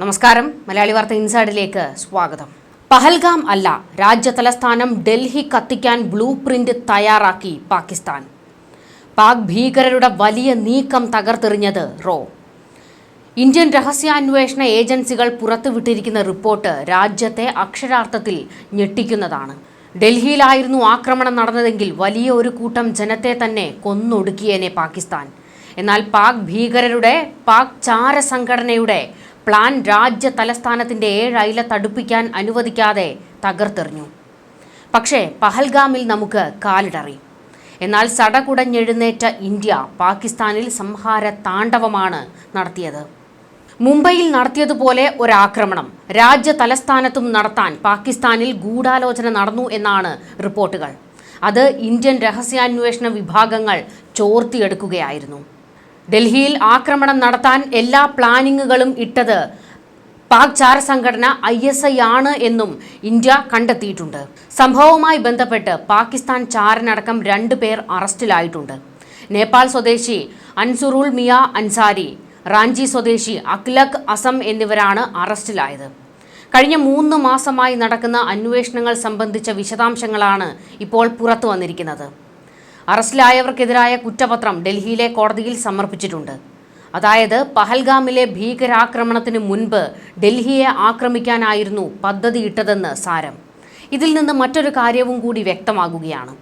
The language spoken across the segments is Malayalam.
നമസ്കാരം. മലയാളി വാർത്ത ഇൻസൈഡിലേക്ക് സ്വാഗതം. പഹൽഗാം അല്ല രാജ്യ തലസ്ഥാനം ഡൽഹി കത്തിക്കാൻ ബ്ലൂ പ്രിന്റ് തയ്യാറാക്കി പാകിസ്ഥാൻ. പാക് ഭീകരരുടെ വലിയ നീക്കം തകർത്തെറിഞ്ഞത് റോ. ഇന്ത്യൻ രഹസ്യാന്വേഷണ ഏജൻസികൾ പുറത്തുവിട്ടിരിക്കുന്ന റിപ്പോർട്ട് രാജ്യത്തെ അക്ഷരാർത്ഥത്തിൽ ഞെട്ടിക്കുന്നതാണ്. ഡൽഹിയിലായിരുന്നു ആക്രമണം നടന്നതെങ്കിൽ വലിയ ഒരു കൂട്ടം ജനത്തെ തന്നെ കൊന്നൊടുക്കിയേനെ പാകിസ്ഥാൻ. എന്നാൽ പാക് ഭീകരരുടെ പാക് ചാര സംഘടനയുടെ പ്ലാൻ രാജ്യ തലസ്ഥാനത്തിന്റെ ഏഴ് തടുപ്പിക്കാൻ അനുവദിക്കാതെ തകർത്തെറിഞ്ഞു. പക്ഷേ പഹൽഗാമിൽ നമുക്ക് കാലിടറി. എന്നാൽ സടകുടഞ്ഞെഴുന്നേറ്റ ഇന്ത്യ പാകിസ്ഥാനിൽ സംഹാര താണ്ഡവമാണ് നടത്തിയത്. മുംബൈയിൽ നടത്തിയതുപോലെ ഒരാക്രമണം. രാജ്യ തലസ്ഥാനത്തും നടത്താൻ പാകിസ്ഥാനിൽ ഗൂഢാലോചന നടന്നു എന്നാണ് റിപ്പോർട്ടുകൾ. അത് ഇന്ത്യൻ രഹസ്യാന്വേഷണ വിഭാഗങ്ങൾ ചോർത്തിയെടുക്കുകയായിരുന്നു. ഡൽഹിയിൽ ആക്രമണം നടത്താൻ എല്ലാ പ്ലാനിങ്ങുകളും ഇട്ടത് പാക് ചാര സംഘടന ഐ എസ് ഐ ആണ് എന്നും ഇന്ത്യ കണ്ടെത്തിയിട്ടുണ്ട്. സംഭവവുമായി ബന്ധപ്പെട്ട് പാകിസ്ഥാൻ ചാരനടക്കം രണ്ട് പേർ അറസ്റ്റിലായിട്ടുണ്ട്. നേപ്പാൾ സ്വദേശി അൻസുറുൾ മിയ അൻസാരി റാഞ്ചി സ്വദേശി അഖ്ലഖ് അസം എന്നിവരാണ് അറസ്റ്റിലായത്. കഴിഞ്ഞ മൂന്ന് മാസമായി നടക്കുന്ന അന്വേഷണങ്ങൾ സംബന്ധിച്ച വിശദാംശങ്ങളാണ് ഇപ്പോൾ പുറത്തു വന്നിരിക്കുന്നത് അറസ്റ്റിലായവർക്കെതിരായ കുറ്റപത്രം ഡൽഹിയിലെ കോടതിയിൽ സമർപ്പിച്ചിട്ടുണ്ട്. അതായത് പഹൽഗാമിലെ ഭീകരാക്രമണത്തിന് മുൻപ് ഡൽഹിയെ ആക്രമിക്കാനായിരുന്നു പദ്ധതിയിട്ടതെന്ന് സാരം. ഇതിൽ നിന്ന് മറ്റൊരു കാര്യവും കൂടി വ്യക്തമാകുകയാണ്.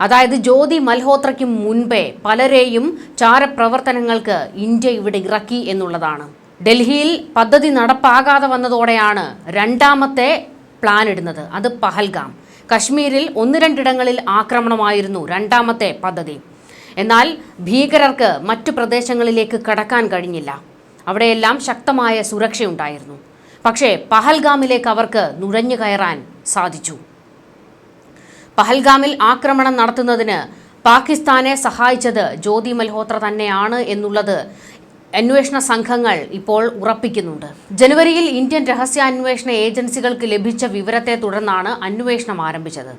അതായത് ജ്യോതി മൽഹോത്രയ്ക്ക് മുൻപേ പലരെയും ചാരപ്രവർത്തനങ്ങൾക്ക് ഇന്ത്യ ഇവിടെ ഇറക്കി എന്നുള്ളതാണ്. ഡൽഹിയിൽ പദ്ധതി നടപ്പാകാതെ വന്നതോടെയാണ് രണ്ടാമത്തെ പ്ലാൻ ഇടുന്നത്. അത് പഹൽഗാം. കശ്മീരിൽ ഒന്ന് രണ്ടിടങ്ങളിൽ ആക്രമണമായിരുന്നു രണ്ടാമത്തെ പദ്ധതി. എന്നാൽ ഭീകരർക്ക് മറ്റു പ്രദേശങ്ങളിലേക്ക് കടക്കാൻ കഴിഞ്ഞില്ല. അവിടെയെല്ലാം ശക്തമായ സുരക്ഷയുണ്ടായിരുന്നു. പക്ഷേ പഹൽഗാമിലേക്ക് അവർക്ക് നുഴഞ്ഞു കയറാൻ സാധിച്ചു. പഹൽഗാമിൽ ആക്രമണം നടത്തുന്നതിന് പാകിസ്ഥാനെ സഹായിച്ചത് ജ്യോതി മൽഹോത്ര തന്നെയാണ് എന്നുള്ളത് അന്വേഷണ സംഘങ്ങൾ ഇപ്പോൾ ഉറപ്പിക്കുന്നുണ്ട്. ജനുവരിയിൽ ഇന്ത്യൻ രഹസ്യാന്വേഷണ ഏജൻസികൾക്ക് ലഭിച്ച വിവരത്തെ തുടർന്നാണ് അന്വേഷണം ആരംഭിച്ചത്.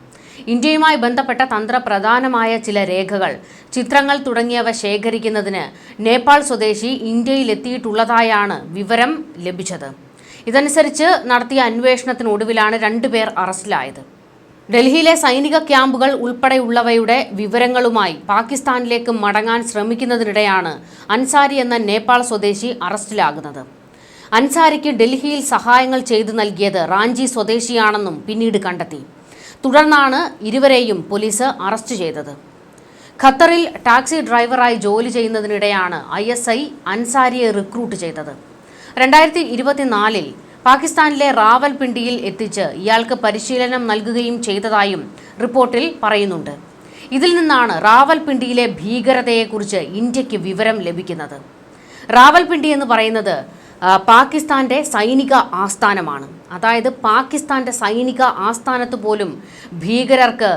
ഇന്ത്യയുമായി ബന്ധപ്പെട്ട തന്ത്രപ്രധാനമായ ചില രേഖകൾ ചിത്രങ്ങൾ തുടങ്ങിയവ ശേഖരിക്കുന്നതിന് നേപ്പാൾ സ്വദേശി ഇന്ത്യയിലെത്തിയിട്ടുള്ളതായാണ് വിവരം ലഭിച്ചത്. ഇതനുസരിച്ച് നടത്തിയ അന്വേഷണത്തിനൊടുവിലാണ് രണ്ടുപേർ അറസ്റ്റിലായത്. ഡൽഹിയിലെ സൈനിക ക്യാമ്പുകൾ ഉൾപ്പെടെയുള്ളവയുടെ വിവരങ്ങളുമായി പാകിസ്ഥാനിലേക്ക് മടങ്ങാൻ ശ്രമിക്കുന്നതിനിടെയാണ് അൻസാരി എന്ന നേപ്പാൾ സ്വദേശി അറസ്റ്റിലാകുന്നത്. അൻസാരിക്ക് ഡൽഹിയിൽ സഹായങ്ങൾ ചെയ്തു നൽകിയത് റാഞ്ചി സ്വദേശിയാണെന്നും പിന്നീട് കണ്ടെത്തി. തുടർന്നാണ് ഇരുവരെയും പോലീസ് അറസ്റ്റ് ചെയ്തത്. ഖത്തറിൽ ടാക്സി ഡ്രൈവറായി ജോലി ചെയ്യുന്നതിനിടെയാണ് ഐ എസ് ഐ അൻസാരിയെ റിക്രൂട്ട് ചെയ്തത്. രണ്ടായിരത്തി ഇരുപത്തിനാലിൽ പാകിസ്ഥാനിലെ റാവൽപിണ്ടിയിൽ എത്തിച്ച് ഇയാൾക്ക് പരിശീലനം നൽകുകയും ചെയ്തതായും റിപ്പോർട്ടിൽ പറയുന്നുണ്ട്. ഇതിൽ നിന്നാണ് റാവൽപിണ്ടിയിലെ ഭീകരതയെക്കുറിച്ച് ഇന്ത്യയ്ക്ക് വിവരം ലഭിക്കുന്നത്. റാവൽപിണ്ടി എന്ന് പറയുന്നത് പാകിസ്ഥാന്റെ സൈനിക ആസ്ഥാനമാണ്. അതായത് പാകിസ്ഥാന്റെ സൈനിക ആസ്ഥാനത്ത് പോലും ഭീകരർക്ക്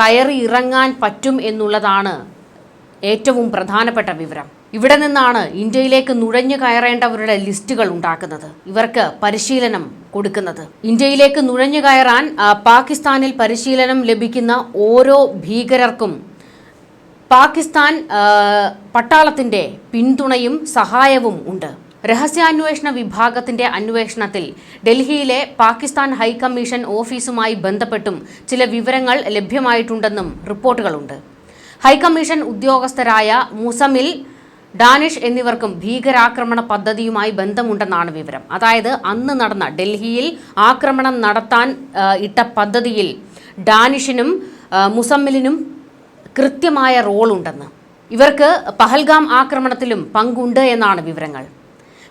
കയറി ഇറങ്ങാൻ പറ്റും എന്നുള്ളതാണ് ഏറ്റവും പ്രധാനപ്പെട്ട വിവരം. ഇവിടെ നിന്നാണ് ഇന്ത്യയിലേക്ക് നുഴഞ്ഞു കയറേണ്ടവരുടെ ലിസ്റ്റുകൾ ഉണ്ടാക്കുന്നത്. ഇവർക്ക് പരിശീലനം കൊടുക്കുന്നത്. ഇന്ത്യയിലേക്ക് നുഴഞ്ഞു കയറാൻ പാകിസ്ഥാനിൽ പരിശീലനം ലഭിക്കുന്ന ഓരോ ഭീകരർക്കും പാകിസ്ഥാൻ പട്ടാളത്തിന്റെ പിന്തുണയും സഹായവും ഉണ്ട്. രഹസ്യാന്വേഷണ വിഭാഗത്തിന്റെ അന്വേഷണത്തിൽ ഡൽഹിയിലെ പാകിസ്ഥാൻ ഹൈക്കമ്മീഷൻ ഓഫീസുമായി ബന്ധപ്പെട്ടും ചില വിവരങ്ങൾ ലഭ്യമായിട്ടുണ്ടെന്നും റിപ്പോർട്ടുകളുണ്ട്. ഹൈക്കമ്മീഷൻ ഉദ്യോഗസ്ഥരായ മുസമിൽ ഡാനിഷ് എന്നിവർക്കും ഭീകരാക്രമണ പദ്ധതിയുമായി ബന്ധമുണ്ടെന്നാണ് വിവരം. അതായത് അന്ന് നടന്ന ഡൽഹിയിൽ ആക്രമണം നടത്താൻ ഇട്ട പദ്ധതിയിൽ ഡാനിഷിനും മുസമ്മിലിനും കൃത്യമായ റോളുണ്ടെന്ന്. ഇവർക്ക് പഹൽഗാം ആക്രമണത്തിലും പങ്കുണ്ട് എന്നാണ് വിവരങ്ങൾ.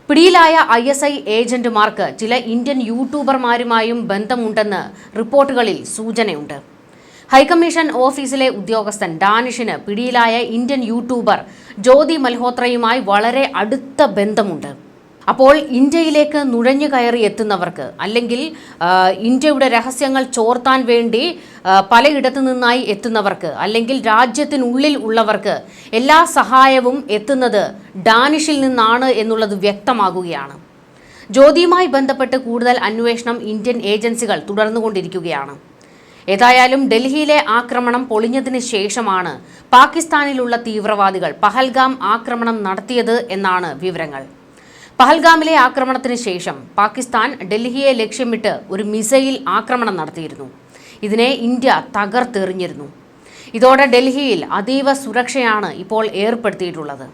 പിടിയിലായ ഐ എസ് ഐ ഏജന്റുമാർക്ക് ചില ഇന്ത്യൻ യൂട്യൂബർമാരുമായും ബന്ധമുണ്ടെന്ന് റിപ്പോർട്ടുകളിൽ സൂചനയുണ്ട്. ഹൈക്കമ്മീഷൻ ഓഫീസിലെ ഉദ്യോഗസ്ഥൻ ഡാനിഷിന് പിടിയിലായ ഇന്ത്യൻ യൂട്യൂബർ ജ്യോതി മൽഹോത്രയുമായി വളരെ അടുത്ത ബന്ധമുണ്ട്. അപ്പോൾ ഇന്ത്യയിലേക്ക് നുഴഞ്ഞു കയറി എത്തുന്നവർക്ക് അല്ലെങ്കിൽ ഇന്ത്യയുടെ രഹസ്യങ്ങൾ ചോർത്താൻ വേണ്ടി പലയിടത്തു നിന്നായി എത്തുന്നവർക്ക് അല്ലെങ്കിൽ രാജ്യത്തിനുള്ളിൽ ഉള്ളവർക്ക് എല്ലാ സഹായവും എത്തുന്നത് ഡാനിഷിൽ നിന്നാണ് എന്നുള്ളത് വ്യക്തമാകുകയാണ്. ജ്യോതിയുമായി ബന്ധപ്പെട്ട് കൂടുതൽ അന്വേഷണം ഇന്ത്യൻ ഏജൻസികൾ തുടർന്നുകൊണ്ടിരിക്കുകയാണ്. ഏതായാലും ഡൽഹിയിലെ ആക്രമണം പൊളിഞ്ഞതിന് ശേഷമാണ് പാകിസ്ഥാനിലുള്ള തീവ്രവാദികൾ പഹൽഗാം ആക്രമണം നടത്തിയത് എന്നാണ് വിവരങ്ങൾ. പഹൽഗാമിലെ ആക്രമണത്തിന് ശേഷം പാകിസ്ഥാൻ ഡൽഹിയെ ലക്ഷ്യമിട്ട് ഒരു മിസൈൽ ആക്രമണം നടത്തിയിരുന്നു. ഇതിനെ ഇന്ത്യ തകർത്തെറിഞ്ഞിരുന്നു. ഇതോടെ ഡൽഹിയിൽ അതീവ സുരക്ഷയാണ് ഇപ്പോൾ ഏർപ്പെടുത്തിയിട്ടുള്ളത്.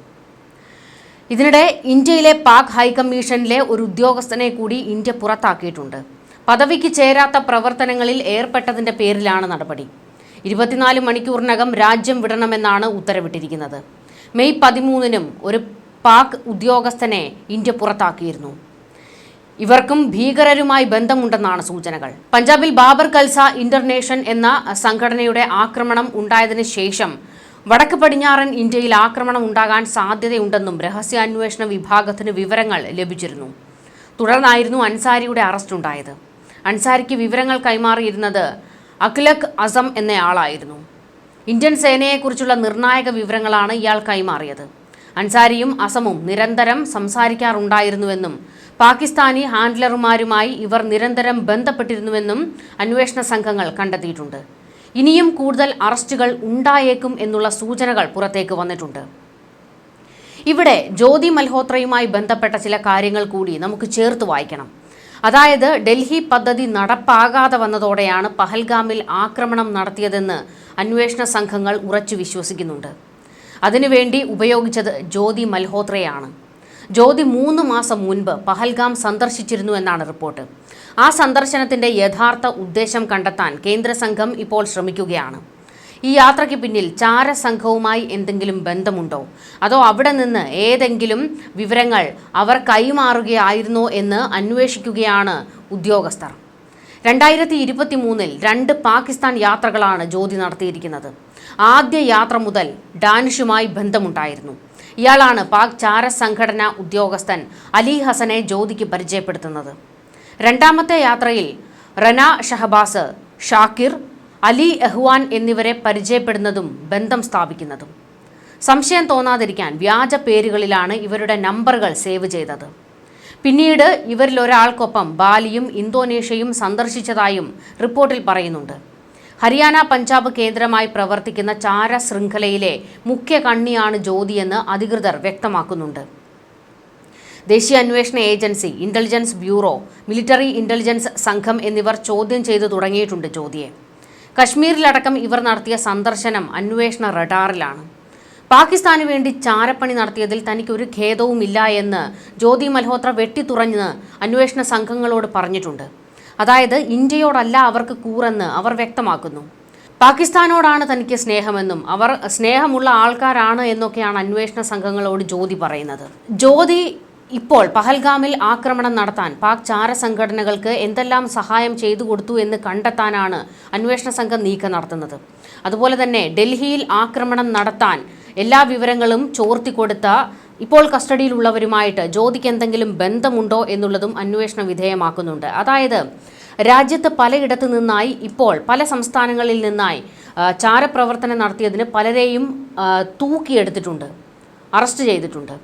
ഇതിനിടെ ഇന്ത്യയിലെ പാക് ഹൈക്കമ്മീഷനിലെ ഒരു ഉദ്യോഗസ്ഥനെ കൂടി ഇന്ത്യ പുറത്താക്കിയിട്ടുണ്ട്. പദവിക്ക് ചേരാത്ത പ്രവർത്തനങ്ങളിൽ ഏർപ്പെട്ടതിന്റെ പേരിലാണ് നടപടി. ഇരുപത്തിനാല് മണിക്കൂറിനകം രാജ്യം വിടണമെന്നാണ് ഉത്തരവിട്ടിരിക്കുന്നത്. മെയ് പതിമൂന്നിനും ഒരു പാക് ഉദ്യോഗസ്ഥനെ ഇന്ത്യ പുറത്താക്കിയിരുന്നു. ഇവർക്കും ഭീകരരുമായി ബന്ധമുണ്ടെന്നാണ് സൂചനകൾ. പഞ്ചാബിൽ ബാബർ കൽസ ഇന്റർനേഷൻ എന്ന സംഘടനയുടെ ആക്രമണം ഉണ്ടായതിനു ശേഷം വടക്ക് പടിഞ്ഞാറൻ ഇന്ത്യയിൽ ആക്രമണം ഉണ്ടാകാൻ സാധ്യതയുണ്ടെന്നും രഹസ്യാന്വേഷണ വിഭാഗത്തിന് വിവരങ്ങൾ ലഭിച്ചിരുന്നു. തുടർന്നായിരുന്നു അൻസാരിയുടെ അറസ്റ്റ് ഉണ്ടായത്. അൻസാരിക്ക് വിവരങ്ങൾ കൈമാറിയിരുന്നത് അഖിലഖ് അസം എന്നയാളായിരുന്നു. ഇന്ത്യൻ സേനയെക്കുറിച്ചുള്ള നിർണായക വിവരങ്ങളാണ് ഇയാൾ കൈമാറിയത്. അൻസാരിയും അസമും നിരന്തരം സംസാരിക്കാറുണ്ടായിരുന്നുവെന്നും പാകിസ്ഥാനി ഹാൻഡ്ലർമാരുമായി ഇവർ നിരന്തരം ബന്ധപ്പെട്ടിരുന്നുവെന്നും അന്വേഷണ സംഘങ്ങൾ കണ്ടെത്തിയിട്ടുണ്ട്. ഇനിയും കൂടുതൽ അറസ്റ്റുകൾ ഉണ്ടായേക്കും എന്നുള്ള സൂചനകൾ പുറത്തേക്ക് വന്നിട്ടുണ്ട്. ഇവിടെ ജ്യോതി മൽഹോത്രയുമായി ബന്ധപ്പെട്ട ചില കാര്യങ്ങൾ കൂടി നമുക്ക് ചേർത്ത് വായിക്കണം. അതായത് ഡൽഹി പദ്ധതി നടപ്പാകാതെ വന്നതോടെയാണ് പഹൽഗാമിൽ ആക്രമണം നടത്തിയതെന്ന് അന്വേഷണ സംഘങ്ങൾ ഉറച്ചു വിശ്വസിക്കുന്നുണ്ട്. അതിനുവേണ്ടി ഉപയോഗിച്ചത് ജ്യോതി മൽഹോത്രയാണ്. ജ്യോതി മൂന്ന് മാസം മുൻപ് പഹൽഗാം സന്ദർശിച്ചിരുന്നു എന്നാണ് റിപ്പോർട്ട്. ആ സന്ദർശനത്തിന്റെ യഥാർത്ഥ ഉദ്ദേശം കണ്ടെത്താൻ കേന്ദ്ര സംഘം ഇപ്പോൾ ശ്രമിക്കുകയാണ്. ഈ യാത്രയ്ക്ക് പിന്നിൽ ചാരസംഘവുമായി എന്തെങ്കിലും ബന്ധമുണ്ടോ? അതോ അവിടെ നിന്ന് ഏതെങ്കിലും വിവരങ്ങൾ അവർ കൈമാറുകയായിരുന്നോ എന്ന് അന്വേഷിക്കുകയാണ് ഉദ്യോഗസ്ഥർ. രണ്ടായിരത്തി ഇരുപത്തി മൂന്നിൽ രണ്ട് പാകിസ്ഥാൻ യാത്രകളാണ് ജ്യോതി നടത്തിയിരിക്കുന്നത്. ആദ്യ യാത്ര മുതൽ ഡാനിഷുമായി ബന്ധമുണ്ടായിരുന്നു. ഇയാളാണ് പാക് ചാരസംഘടന ഉദ്യോഗസ്ഥൻ അലി ഹസനെ ജ്യോതിക്ക് പരിചയപ്പെടുത്തുന്നത്. രണ്ടാമത്തെ യാത്രയിൽ റന ഷഹബാസ് ഷാക്കിർ അലി എഹ്വാൻ എന്നിവരെ പരിചയപ്പെടുന്നതും ബന്ധം സ്ഥാപിക്കുന്നതും. സംശയം തോന്നാതിരിക്കാൻ വ്യാജ പേരുകളിലാണ് ഇവരുടെ നമ്പറുകൾ സേവ് ചെയ്തത്. പിന്നീട് ഇവരിൽ ഒരാൾക്കൊപ്പം ബാലിയും ഇന്തോനേഷ്യയും സന്ദർശിച്ചതായും റിപ്പോർട്ടിൽ പറയുന്നുണ്ട്. ഹരിയാന പഞ്ചാബ് കേന്ദ്രമായി പ്രവർത്തിക്കുന്ന ചാര ശൃംഖലയിലെ മുഖ്യ കണ്ണിയാണ് ജ്യോതിയെന്ന് അധികൃതർ വ്യക്തമാക്കുന്നുണ്ട്. ദേശീയ അന്വേഷണ agency intelligence bureau military intelligence സംഘം എന്നിവർ ചോദ്യം ചെയ്തു തുടങ്ങിയിട്ടുണ്ട് ജ്യോതിയെ. കശ്മീരിലടക്കം ഇവർ നടത്തിയ സന്ദർശനം അന്വേഷണ റഡാറിലാണ്. പാകിസ്ഥാന് വേണ്ടി ചാരപ്പണി നടത്തിയതിൽ തനിക്ക് ഒരു ഖേദവുമില്ല എന്ന് ജ്യോതി മൽഹോത്ര വെട്ടിത്തുറഞ്ഞ് അന്വേഷണ സംഘങ്ങളോട് പറഞ്ഞിട്ടുണ്ട്. അതായത് ഇന്ത്യയോടല്ല അവർക്ക് കൂറെന്ന് അവർ വ്യക്തമാക്കുന്നു. പാകിസ്ഥാനോടാണ് തനിക്ക് സ്നേഹമെന്നും അവർ സ്നേഹമുള്ള ആൾക്കാരാണ് എന്നൊക്കെയാണ് അന്വേഷണ സംഘങ്ങളോട് ജ്യോതി പറയുന്നത്. ജ്യോതി ഇപ്പോൾ പഹൽഗാമിൽ ആക്രമണം നടത്താൻ പാക് ചാര സംഘടനകൾക്ക് എന്തെല്ലാം സഹായം ചെയ്തു കൊടുത്തു എന്ന് കണ്ടെത്താനാണ് അന്വേഷണ സംഘം നീക്കം നടത്തുന്നത്. അതുപോലെ തന്നെ ഡൽഹിയിൽ ആക്രമണം നടത്താൻ എല്ലാ വിവരങ്ങളും ചോർത്തിക്കൊടുത്ത ഇപ്പോൾ കസ്റ്റഡിയിലുള്ളവരുമായിട്ട് ജ്യോതിക്ക് എന്തെങ്കിലും ബന്ധമുണ്ടോ എന്നുള്ളതും അന്വേഷണ വിധേയമാക്കുന്നുണ്ട്. അതായത് രാജ്യത്ത് പലയിടത്തു നിന്നായി ഇപ്പോൾ പല സംസ്ഥാനങ്ങളിൽ നിന്നായി ചാരപ്രവർത്തനം നടത്തിയതിന് പലരെയും തൂക്കിയെടുത്തിട്ടുണ്ട് അറസ്റ്റ് ചെയ്തിട്ടുണ്ട്.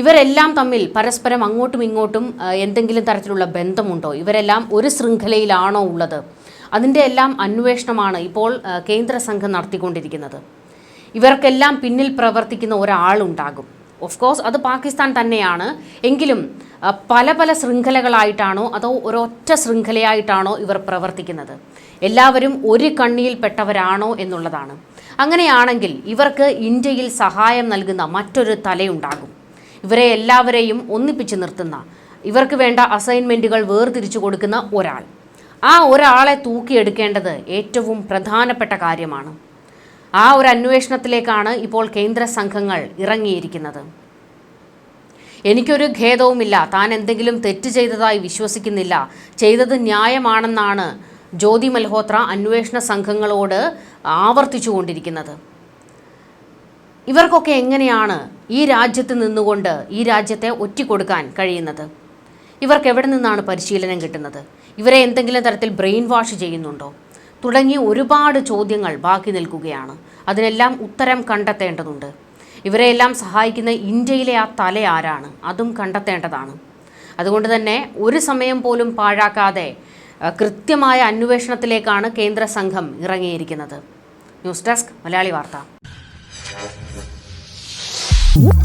ഇവരെല്ലാം തമ്മിൽ പരസ്പരം അങ്ങോട്ടും ഇങ്ങോട്ടും എന്തെങ്കിലും തരത്തിലുള്ള ബന്ധമുണ്ടോ? ഇവരെല്ലാം ഒരു ശൃംഖലയിലാണോ ഉള്ളത്? അതിന്റെ എല്ലാം അന്വേഷണമാണ് ഇപ്പോൾ കേന്ദ്ര സംഘം നടത്തിക്കൊണ്ടിരിക്കുന്നത്. ഇവർക്കെല്ലാം പിന്നിൽ പ്രവർത്തിക്കുന്ന ഒരാളുണ്ടാകും. ഓഫ് കോഴ്സ് അത് പാകിസ്ഥാൻ തന്നെയാണ്. എങ്കിലും പല പല ശൃംഖലകളായിട്ടാണോ അതോ ഒരൊറ്റ ശൃംഖലയായിട്ടാണോ ഇവർ പ്രവർത്തിക്കുന്നത്? എല്ലാവരും ഒരു കണ്ണിയിൽപ്പെട്ടവരാണോ എന്നുള്ളതാണ്. അങ്ങനെയാണെങ്കിൽ ഇവർക്ക് ഇന്ത്യയിൽ സഹായം നൽകുന്ന മറ്റൊരു തലയുണ്ടാകും. ഇവരെ എല്ലാവരെയും ഒന്നിപ്പിച്ച് നിർത്തുന്ന ഇവർക്ക് വേണ്ട അസൈൻമെന്റുകൾ വേർതിരിച്ചു കൊടുക്കുന്ന ഒരാൾ. ആ ഒരാളെ തൂക്കിയെടുക്കേണ്ടത് ഏറ്റവും പ്രധാനപ്പെട്ട കാര്യമാണ്. ആ ഒരു അന്വേഷണത്തിലേക്കാണ് ഇപ്പോൾ കേന്ദ്ര സംഘങ്ങൾ ഇറങ്ങിയിരിക്കുന്നത്. എനിക്കൊരു ഖേദവുമില്ല. താൻ എന്തെങ്കിലും തെറ്റ് ചെയ്തതായി വിശ്വസിക്കുന്നില്ല. ചെയ്തത് ന്യായമാണെന്നാണ് ജ്യോതി മൽഹോത്ര അന്വേഷണ സംഘങ്ങളോട് ആവർത്തിച്ചുകൊണ്ടിരിക്കുന്നത്. ഇവർക്കൊക്കെ എങ്ങനെയാണ് ഈ രാജ്യത്ത് നിന്നുകൊണ്ട് ഈ രാജ്യത്തെ ഒറ്റിക്കൊടുക്കാൻ കഴിയുന്നത്? ഇവർക്ക് എവിടെ നിന്നാണ് പരിശീലനം കിട്ടുന്നത്? ഇവരെ എന്തെങ്കിലും തരത്തിൽ ബ്രെയിൻ വാഷ് ചെയ്യുന്നുണ്ടോ? തുടങ്ങി ഒരുപാട് ചോദ്യങ്ങൾ ബാക്കി നിൽക്കുകയാണ്. അതിനെല്ലാം ഉത്തരം കണ്ടെത്തേണ്ടതുണ്ട്. ഇവരെയെല്ലാം സഹായിക്കുന്ന ഇന്ത്യയിലെ ആ തല ആരാണ്? അതും കണ്ടെത്തേണ്ടതാണ്. അതുകൊണ്ട് തന്നെ ഒരു സമയം പോലും പാഴാക്കാതെ കൃത്യമായ അന്വേഷണത്തിലേക്കാണ് കേന്ദ്ര സംഘം ഇറങ്ങിയിരിക്കുന്നത്. ന്യൂസ് ഡെസ്ക് മലയാളി വാർത്ത. Whoop.